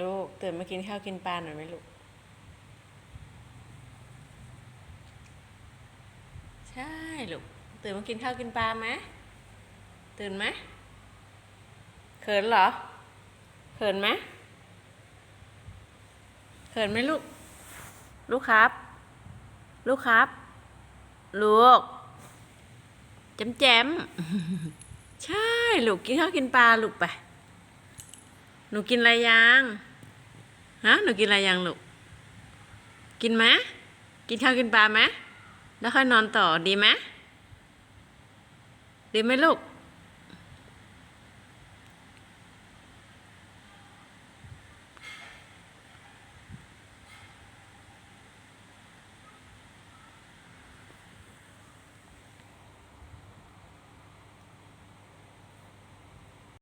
ลูกตื่นมากินข้าวกินปลาหน่อยไหมลูก ใช่ลูก ตื่นมากินข้าวกินปลาไหมตื่นไหมเขินเหรอเขินไหมเขินไหมลูก ลูกครับ ลูกครับ ลูกแจมแจมใช่ ลูกกินข้าวกินปลาลูกไป หนูกินอะไรยังฮะหนูกินอะไรยังลูกกินไหมกินข้าวกินปลาไหมแล้วค่อยนอนต่อดีไหมดีไหมลูก